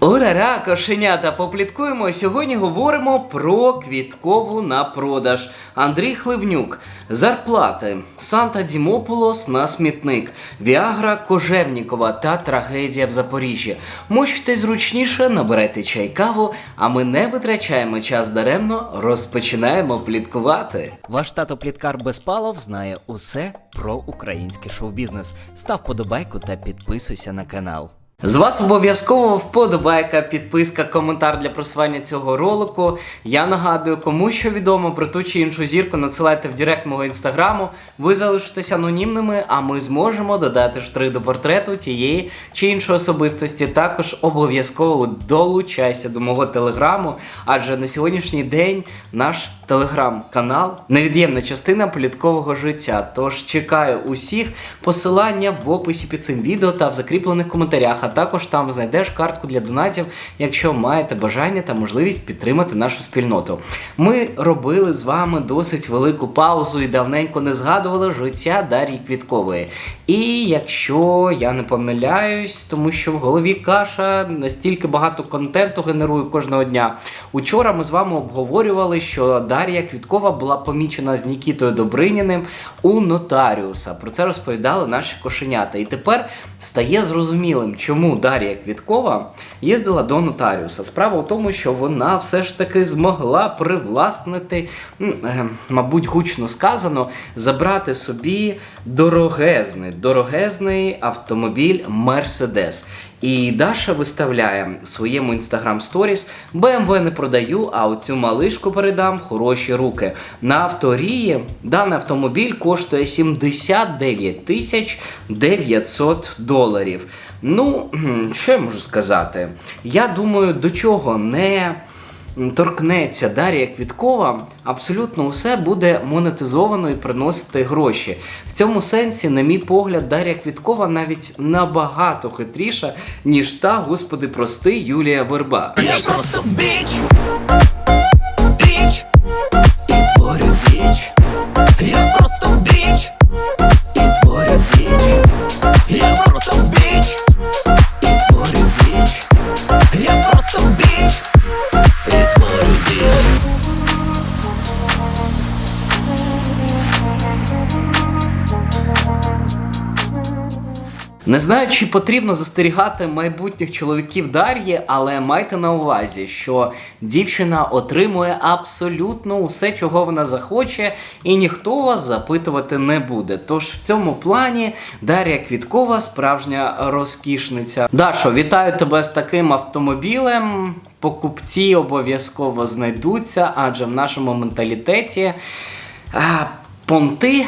Урара, кошенята, попліткуємо. Сьогодні говоримо про квіткову на продаж. Андрій Хливнюк. Зарплати. Санта Дімополос на смітник. Віагра Кожевнікова та трагедія в Запоріжжі. Мочте зручніше, набирайте чай каву, а ми не витрачаємо час даремно, розпочинаємо пліткувати. Ваш тато Пліткар Безпалов знає усе про український шоу-бізнес. Став подобайку та підписуйся на канал. З вас обов'язково вподобайка, підписка, коментар для просування цього ролику. Я нагадую, кому що відомо про ту чи іншу зірку, надсилайте в директ мого інстаграму. Ви залишитесь анонімними, а ми зможемо додати штрих до портрету тієї чи іншої особистості. Також обов'язково долучайся до мого телеграму, адже на сьогоднішній день наш телеграм-канал невід'ємна частина політкового життя. Тож чекаю усіх посилання в описі під цим відео та в закріплених коментарях. А також там знайдеш картку для донатів, якщо маєте бажання та можливість підтримати нашу спільноту. Ми робили з вами досить велику паузу і давненько не згадували життя Дар'ї Квіткової. І якщо я не помиляюсь, тому що в голові каша настільки багато контенту генерую кожного дня. Учора ми з вами обговорювали, що Дар'я Квіткова була помічена з Нікітою Добриніним у нотаріуса. Про це розповідали наші кошенята. І тепер стає зрозумілим, чому Дар'я Квіткова їздила до нотаріуса. Справа в тому, що вона все ж таки змогла привласнити, е, мабуть, гучно сказано, забрати собі дорогезний, дорогезний автомобіль Мерседес. І Даша виставляє в своєму інстаграм сторіс BMW не продаю, а оцю малишку передам в хороші руки. На авторії даний автомобіль коштує 79 тисяч 900 доларів. Ну, що я можу сказати? Я думаю, до чого не торкнеться Дар'я Квіткова, абсолютно усе буде монетизовано і приносити гроші. В цьому сенсі, на мій погляд, Дар'я Квіткова навіть набагато хитріша, ніж та, господи, прости, Юлія Верба. Я просто біч, біч і творю діч. Я просто біч Не знаю, чи потрібно застерігати майбутніх чоловіків Дар'ї, але майте на увазі, що дівчина отримує абсолютно усе, чого вона захоче, і ніхто вас запитувати не буде. Тож в цьому плані Дар'я Квіткова справжня розкішниця. Дашо, вітаю тебе з таким автомобілем. Покупці обов'язково знайдуться, адже в нашому менталітеті а, понти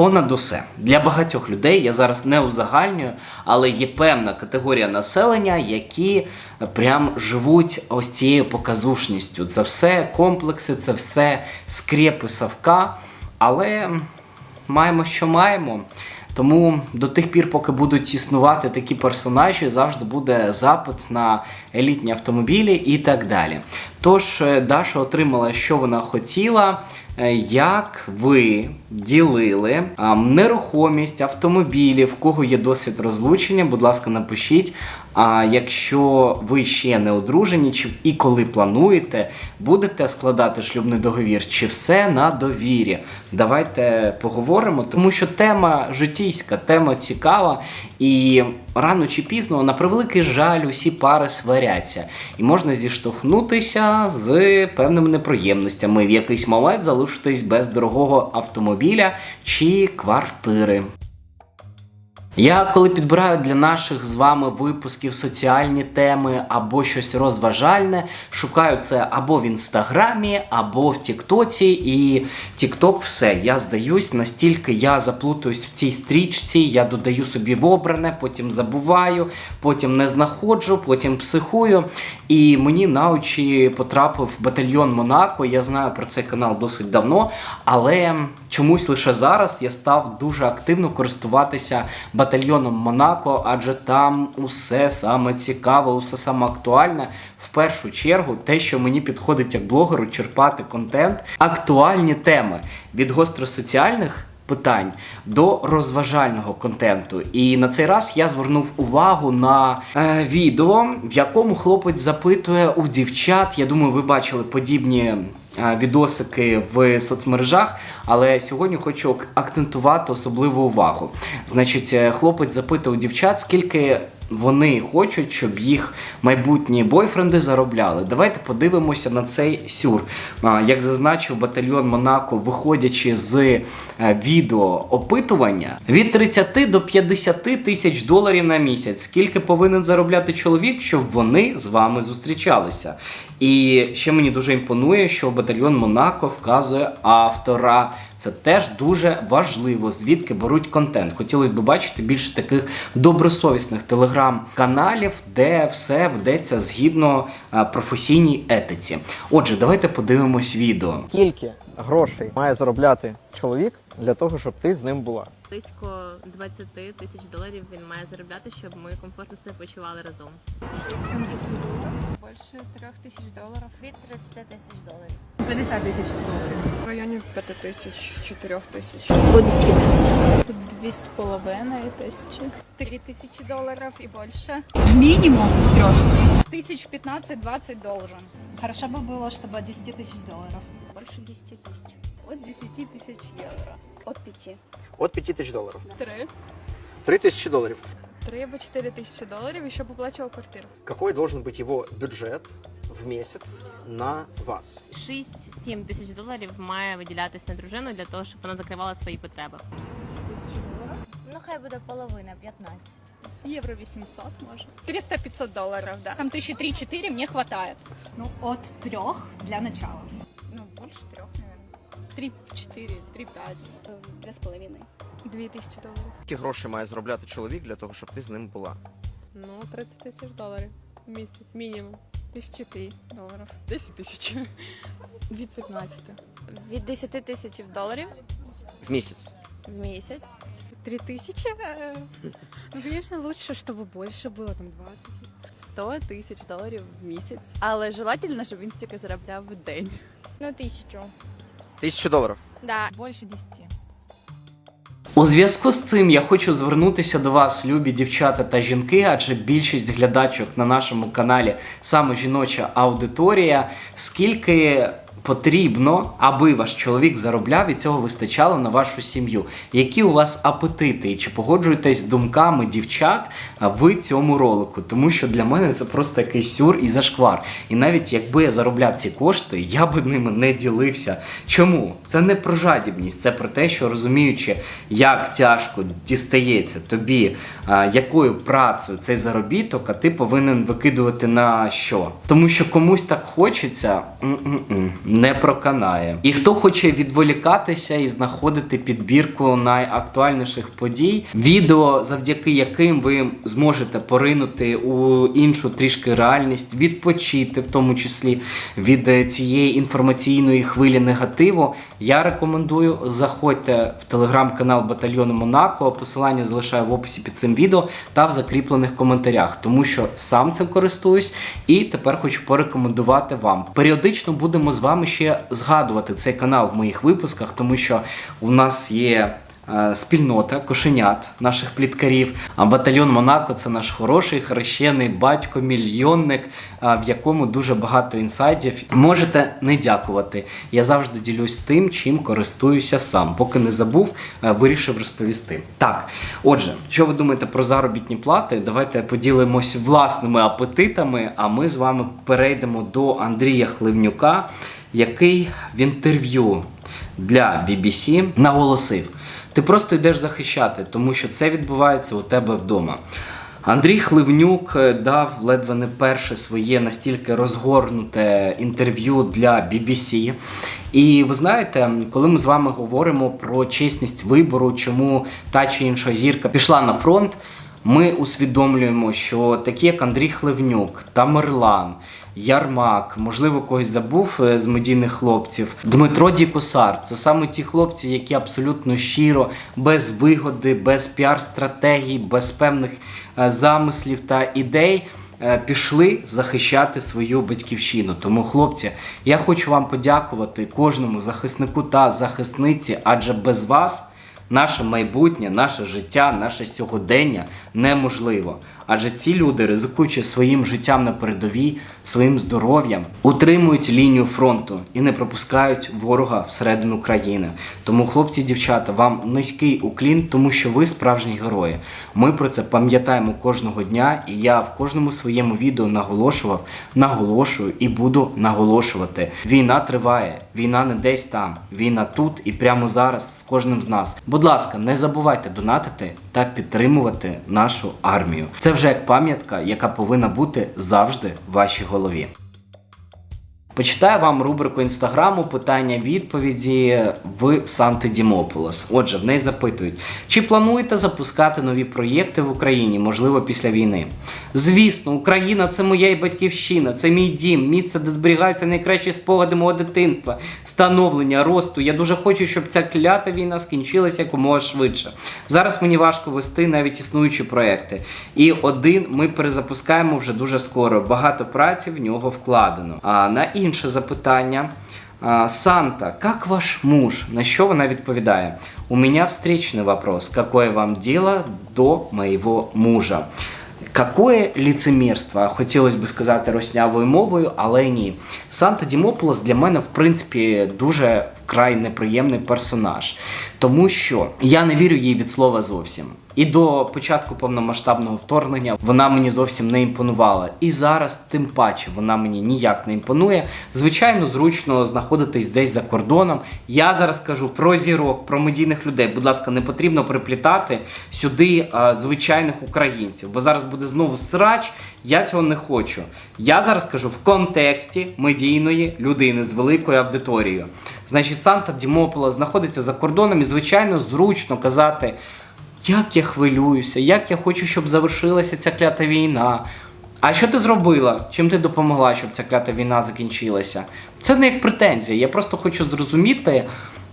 понад усе для багатьох людей. Я зараз не узагальнюю, але є певна категорія населення, які прям живуть ось цією показушністю. Це все комплекси, це все скрепи Савка. Але маємо, що маємо. Тому до тих пір, поки будуть існувати такі персонажі, завжди буде запит на елітні автомобілі і так далі. Тож е, Даша отримала, що вона хотіла. Е, Як ви ділили нерухомість автомобілів, в кого є досвід розлучення, будь ласка, напишіть. А якщо ви ще не одружені, чи і коли плануєте, будете складати шлюбний договір, чи все на довірі? Давайте поговоримо, тому що тема житійська, тема цікава, і рано чи пізно, на превеликий жаль, усі пари сваряться, і можна зіштовхнутися з певними неприємностями, в якийсь момент залишитись без дорогого автомобіля чи квартири. Я коли підбираю для наших з вами випусків соціальні теми або щось розважальне, шукаю це або в інстаграмі, або в Тіктоці. І Тікток все. Я здаюсь, настільки я заплутуюсь в цій стрічці, я додаю собі в обране, потім забуваю, потім не знаходжу, потім психую. І мені на очі потрапив батальйон Монако. Я знаю про цей канал досить давно, але чомусь лише зараз я став дуже активно користуватися батальйоном Монако, адже там усе саме цікаве, усе саме актуальне. В першу чергу, те, що мені підходить як блогеру, черпати контент, актуальні теми від гостросоціальних питань до розважального контенту. І на цей раз я звернув увагу на е, відео, в якому хлопець запитує у дівчат. Я думаю, ви бачили подібні. Е, Відосики в соцмережах, але сьогодні хочу ак- акцентувати особливу увагу. Значить, е, хлопець запитав дівчат, скільки вони хочуть, щоб їх майбутні бойфренди заробляли. Давайте подивимося на цей сюр. Як зазначив батальйон Монако, виходячи з е, відео опитування, від 30 до 50 тисяч доларів на місяць. Скільки повинен заробляти чоловік, щоб вони з вами зустрічалися? І ще мені дуже імпонує, що батальйон Монако вказує автора. Це теж дуже важливо, звідки беруть контент. Хотілося б бачити більше таких добросовісних телеграм-каналів, де все ведеться згідно е, професійній етиці. Отже, давайте подивимось відео. Скільки грошей має заробляти чоловік для того, щоб ти з ним була? Близько 20 тисяч доларів він має заробляти, щоб ми комфортно себе почували разом. Більше трьох тисяч доларів. Від 30 тисяч доларів. 50 тисяч доларів. В районі 5 тисяч, 4 тисяч. Дві з половиною тисячі. Три тисячі доларів і більше. Минимум трех. Тисяч 15-20 должен. Хорошо бы было, чтобы 10 тысяч долларов. Більше 10 тисяч. От 10 тисяч євро. От п'яті. От 5 тисяч доларів. Три. 3 тисячі доларів. Три або 4 тисячі доларів і ще поплачував квартиру. Какой должен быть его бюджет в месяц на вас? 6-7 тисяч доларів має виділятись на дружину для того, щоб вона закривала свої потреби. Ну, хай буде половина, 15. Євро 800 може. 300-500 доларів, да. Там тисячі 3-4 мені хватает. Ну, от трех для начала. Ну, більше трьох, мабуть. 3-4, 3-5. Дві з половиною. 2 тисячі доларів. Скільки грошей має заробляти чоловік для того, щоб ти з ним була? Ну, 30 тисяч доларів в місяць, мінімум. Тисячі три доларів. 10 тисяч. Від 15. Від 10 тисяч доларів В місяць. в місяць. Три тысячи? Э, Ну, конечно, лучше, чтобы больше было, там 20. 100 тисяч доларів в місяць. Але желательно, щоб він стільки заробляв в день. Ну, тисячу. Тисячу доларів. Да. Більше 10. У зв'язку з цим я хочу звернутися до вас, любі дівчата та жінки, адже більшість глядачок на нашому каналі саме жіноча аудиторія. Скільки потрібно, аби ваш чоловік заробляв і цього вистачало на вашу сім'ю? Які у вас апетити? І чи погоджуєтесь з думками дівчат в цьому ролику? Тому що для мене це просто якийсь сюр і зашквар. І навіть якби я заробляв ці кошти, я би ними не ділився. Чому? Це не про жадібність, це про те, що розуміючи, як тяжко дістається тобі, якою працею цей заробіток, а ти повинен викидувати на що? Тому що комусь так хочеться, м-м-м, не проканає. І хто хоче відволікатися і знаходити підбірку найактуальніших подій, відео, завдяки яким ви зможете поринути у іншу трішки реальність, відпочити, в тому числі від цієї інформаційної хвилі негативу. Я рекомендую заходьте в телеграм-канал Батальйону Монако. Посилання залишаю в описі під цим відео та в закріплених коментарях, тому що сам цим користуюсь і тепер хочу порекомендувати вам. Періодично будемо з вами ще згадувати цей канал в моїх випусках, тому що у нас є. е, Спільнота кошенят наших пліткарів. А батальйон Монако це наш хороший, хрещений батько, мільйонник, в якому дуже багато інсайдів. Можете не дякувати. Я завжди ділюсь тим, чим користуюся сам. Поки не забув, е, вирішив розповісти. Так, отже, що ви думаєте про заробітні плати? Давайте поділимось власними апетитами. А ми з вами перейдемо до Андрія Хливнюка, який в інтерв'ю для BBC наголосив: ти просто йдеш захищати, тому що це відбувається у тебе вдома. Андрій Хливнюк е, дав ледве не перше своє настільки розгорнуте інтерв'ю для BBC. І ви знаєте, коли ми з вами говоримо про чесність вибору, чому та чи інша зірка пішла на фронт, ми усвідомлюємо, що такі, як Андрій Хливнюк, Тамерлан, Ярмак, можливо, когось забув е, з медійних хлопців. Дмитро Дікусар це саме ті хлопці, які абсолютно щиро, без вигоди, без піар-стратегій, без певних е, замислів та ідей. е, Пішли захищати свою батьківщину. Тому, хлопці, я хочу вам подякувати кожному захиснику та захисниці, адже без вас наше майбутнє, наше життя, наше сьогодення неможливо. Адже ці люди, ризикуючи своїм життям на передовій, своїм здоров'ям, утримують лінію фронту і не пропускають ворога всередину країни. Тому, хлопці, дівчата, вам низький уклін, тому що ви справжні герої. Ми про це пам'ятаємо кожного дня, і я в кожному своєму відео наголошував, наголошую і буду наголошувати. Війна триває, війна не десь там, війна тут і прямо зараз з кожним з нас. Будь ласка, не забувайте донатити та підтримувати нашу армію. Це вже як пам'ятка, яка повинна бути завжди в вашій голові. Почитаю вам рубрику інстаграму питання-відповіді в Санти Дімополос. Отже, в неї запитують: чи плануєте запускати нові проєкти в Україні, можливо, після війни? Звісно, Україна це моя і батьківщина, це мій дім, місце, де зберігаються найкращі спогади мого дитинства, становлення, росту. Я дуже хочу, щоб ця клята війна скінчилася якомога швидше. Зараз мені важко вести навіть існуючі проекти. І один ми перезапускаємо вже дуже скоро. Багато праці в нього вкладено. А на інше запитання. А, Санта, как ваш муж? На що вона відповідає? У меня встречный вопрос. Какое вам дело до моего мужа? Какое лицемірство, хотілося б сказати роснявою мовою, але ні. Санта Дімополос для мене, в принципі, дуже вкрай неприємний персонаж, Тому що я не вірю їй від слова зовсім. І до початку повномасштабного вторгнення вона мені зовсім не імпонувала. І зараз, тим паче, вона мені ніяк не імпонує. Звичайно, зручно знаходитись десь за кордоном. Я зараз кажу про зірок, про медійних людей. Будь ласка, не потрібно приплітати сюди а, звичайних українців, бо зараз буде знову срач. Я цього не хочу. Я зараз кажу в контексті медійної людини з великою аудиторією. Значить, Санта Дімопола знаходиться за кордоном і, звичайно, зручно казати. Як я хвилююся, як я хочу, щоб завершилася ця клята війна. А що ти зробила? Чим ти допомогла, щоб ця клята війна закінчилася? Це не як претензія. Я просто хочу зрозуміти,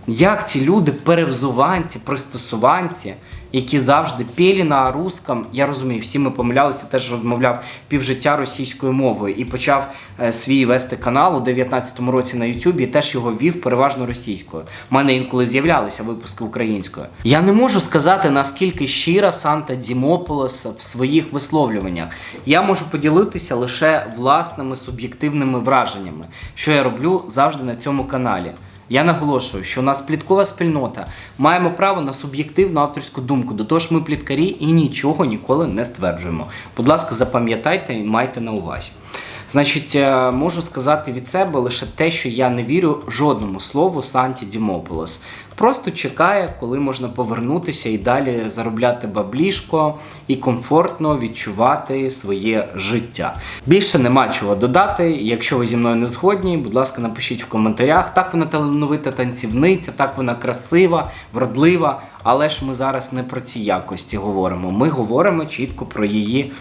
як ці люди, перевзуванці, пристосуванці, які завжди пєлі на русском. Я розумію, всі ми помилялися, теж розмовляв півжиття російською мовою і почав е, свій вести канал у 19-му році на Ютубі, теж його вів переважно російською. У мене інколи з'являлися випуски українською. Я не можу сказати, наскільки щира Санта Дімополос в своїх висловлюваннях. Я можу поділитися лише власними суб'єктивними враженнями, що я роблю завжди на цьому каналі. Я наголошую, що у нас пліткова спільнота. Маємо право на суб'єктивну авторську думку. До того ж, ми пліткарі і нічого ніколи не стверджуємо. Будь ласка, запам'ятайте і майте на увазі. Значить, е, можу сказати від себе лише те, що я не вірю жодному слову Санті Дімополос. Просто чекає, коли можна повернутися і далі заробляти баблішко і комфортно відчувати своє життя. Більше нема чого додати. Якщо ви зі мною не згодні, будь ласка, напишіть в коментарях. Так вона талановита танцівниця, так вона красива, вродлива. Але ж ми зараз не про ці якості говоримо. Ми говоримо чітко про її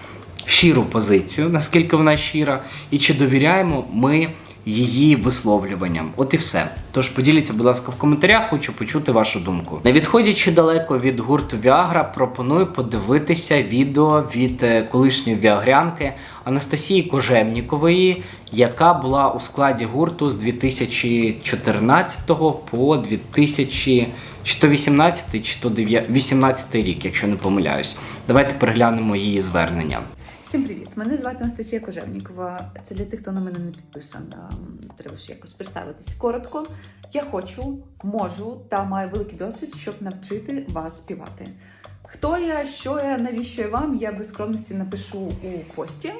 щиру позицію, наскільки вона щира, і чи довіряємо ми її висловлюванням. От і все. Тож поділіться, будь ласка, в коментарях, хочу почути вашу думку. Не відходячи далеко від гурту Віагра, пропоную подивитися відео від е, колишньої віагрянки Анастасії Кожевнікової, яка була у складі гурту з 2014 по 2000 чи то 18, чи то 18 рік, якщо не помиляюсь. Давайте переглянемо її звернення. Всім привіт! Мене звати Анастасія Кожевнікова. Це для тих, хто на мене не підписана. Треба ж якось представитися. Коротко, я хочу, можу та маю великий досвід, щоб навчити вас співати. Хто я, що я, навіщо я вам? Я без скромності напишу у пості.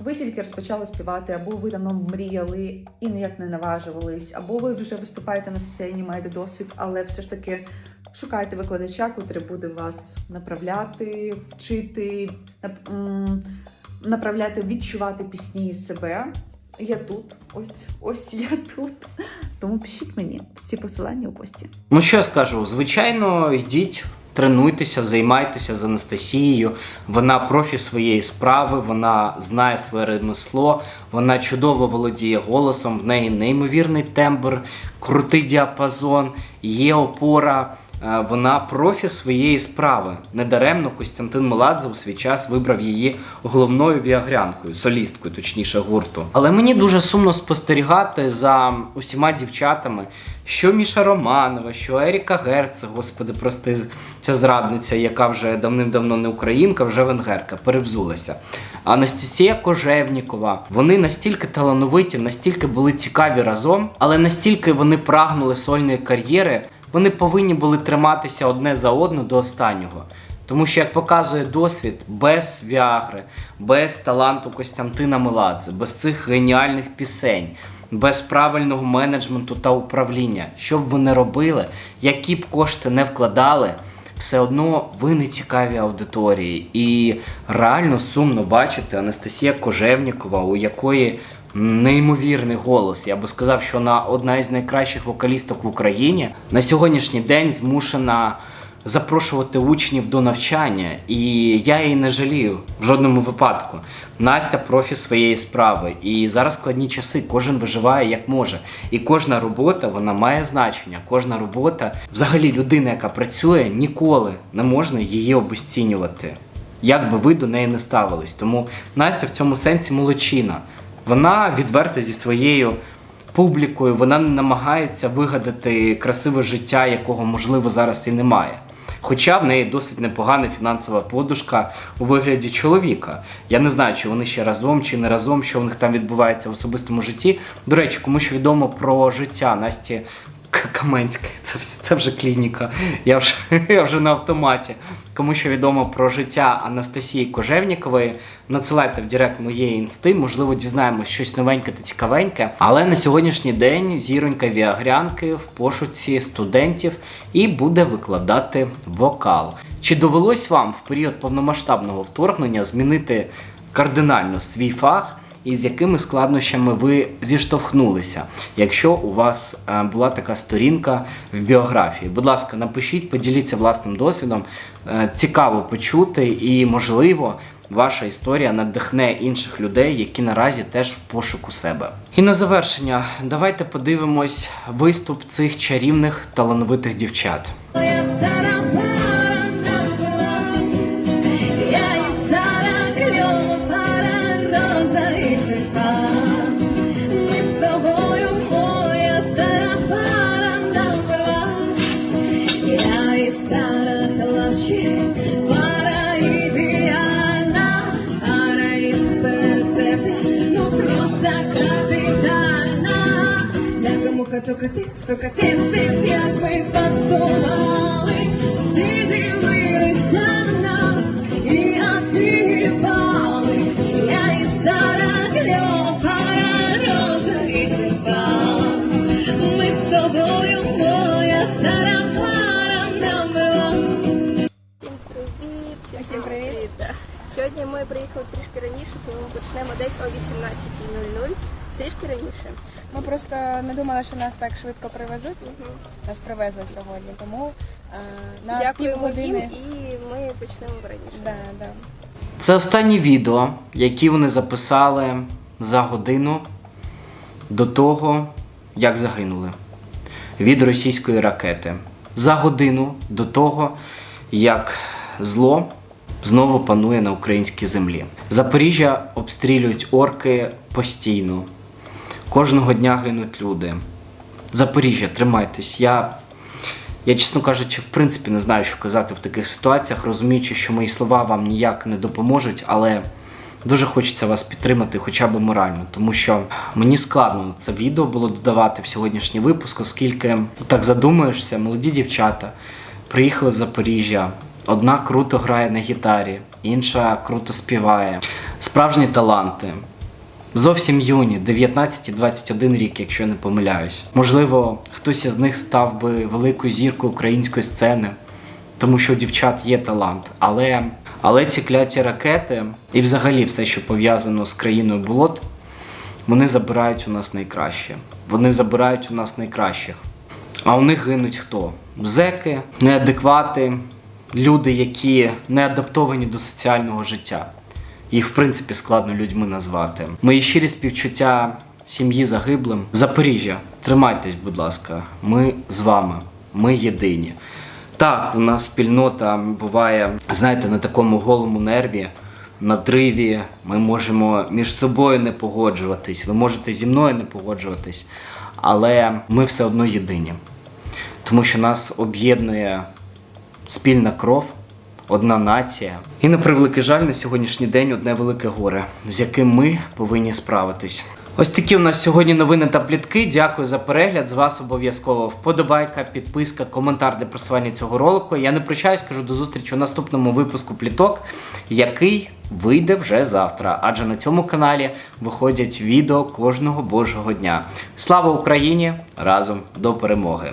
Ви тільки розпочали співати, або ви давно мріяли і ніяк не наважувались, або ви вже виступаєте на сцені, маєте досвід, але все ж таки шукайте викладача, котрий буде вас направляти, вчити, направляти, відчувати пісні себе. Я тут, ось, ось я тут. Тому пишіть мені всі посилання у пості. Ну що я скажу? Звичайно, йдіть, тренуйтеся, займайтеся з Анастасією. Вона профі своєї справи, вона знає своє ремесло, вона чудово володіє голосом, в неї неймовірний тембр, крутий діапазон, є опора. Е, Вона профі своєї справи. Недаремно Костянтин Меладзе у свій час вибрав її головною віагрянкою, солісткою, точніше, гурту. Але мені дуже сумно спостерігати за усіма дівчатами, що Міша Романова, що Еріка Герце, господи, прости, ця зрадниця, яка вже давним-давно не українка, вже венгерка, перевзулася. Анастасія Кожевнікова. Вони настільки талановиті, настільки були цікаві разом, але настільки вони прагнули сольної кар'єри, вони повинні були триматися одне за одне до останнього. Тому що, як показує досвід, без Віагри, без таланту Костянтина Меладзе, без цих геніальних пісень, без правильного менеджменту та управління, що б ви не робили, які б кошти не вкладали, все одно ви не цікаві аудиторії. І реально сумно бачити Анастасія Кожевнікова, у якої неймовірний голос. Я би сказав, що вона одна із найкращих вокалісток в Україні на сьогоднішній день змушена запрошувати учнів до навчання, і я її не жалію в жодному випадку. Настя профі своєї справи, і зараз складні часи. Кожен виживає як може. І кожна робота вона має значення. Кожна робота, взагалі, людина, яка працює, ніколи не можна її обесцінювати. Як би ви до неї не ставились. Тому Настя в цьому сенсі молодчина. Вона відверта зі своєю публікою, вона не намагається вигадати красиве життя, якого можливо зараз і немає. Хоча в неї досить непогана фінансова подушка у вигляді чоловіка. Я не знаю, чи вони ще разом, чи не разом, що в них там відбувається в особистому житті. До речі, кому що відомо про життя Насті К- це, це вже клініка. Я вже, я вже на автоматі. Кому що відомо про життя Анастасії Кожевнікової, надсилайте в Директ моєї інсти, можливо, дізнаємось щось новеньке та цікавеньке. Але на сьогоднішній день зіронька Віагрянки в пошуці студентів і буде викладати вокал. Чи довелось вам в період повномасштабного вторгнення змінити кардинально свій фах? І з якими складнощами ви зіштовхнулися, якщо у вас е, була така сторінка в біографії. Будь ласка, напишіть, поділіться власним досвідом. Е, Цікаво почути, і, можливо, ваша історія надихне інших людей, які наразі теж в пошуку себе. І на завершення, давайте подивимось виступ цих чарівних талановитих дівчат. Стукати спець, як ми пасували, всі дивилися нас і афігівали. Я і Сара Кльопара розрізала. Ми з тобою, моя Сара пара набила. Привіт! Всім привіт! Сьогодні ми приїхали трішки раніше, тому почнемо десь о 18.00. Трішки раніше. Ми просто не думали, що нас так швидко привезуть. Нас привезли сьогодні, тому е, на Дякуємо їм півгодини. і ми почнемо раніше. Да, да. Це останні відео, які вони записали за годину до того, як загинули від російської ракети. За годину до того, як зло знову панує на українській землі. Запоріжжя обстрілюють орки постійно. Кожного дня гинуть люди. Запоріжжя, тримайтесь. Я я, чесно кажучи, в принципі не знаю, що казати в таких ситуаціях, розуміючи, що мої слова вам ніяк не допоможуть, але дуже хочеться вас підтримати хоча б морально, тому що мені складно це відео було додавати в сьогоднішній випуск, оскільки ну, так задумуєшся, молоді дівчата приїхали в Запоріжжя. Одна круто грає на гітарі, інша круто співає. Справжні таланти. Зовсім юні, 19-21 рік, якщо я не помиляюсь. Можливо, хтось із них став би великою зіркою української сцени, тому що у дівчат є талант. Але, але ці кляті ракети і взагалі все, що пов'язано з країною болот, вони забирають у нас найкраще. Вони забирають у нас найкращих. А у них гинуть хто? Зеки, неадеквати, люди, які не адаптовані до соціального життя. Їх, в принципі, складно людьми назвати. Мої щирі співчуття сім'ї загиблим. Запоріжжя, тримайтесь, будь ласка, ми з вами, ми єдині. Так, у нас спільнота буває, знаєте, на такому голому нерві, на дриві. Ми можемо між собою не погоджуватись, ви можете зі мною не погоджуватись, але ми все одно єдині. Тому що нас об'єднує спільна кров, одна нація. І на превеликий жаль, на сьогоднішній день одне велике горе, з яким ми повинні справитись. Ось такі у нас сьогодні новини та плітки. Дякую за перегляд. З вас обов'язково вподобайка, підписка, коментар для просування цього ролику. Я не прощаюсь, кажу до зустрічі у наступному випуску пліток, який вийде вже завтра. Адже на цьому каналі виходять відео кожного божого дня. Слава Україні! Разом до перемоги!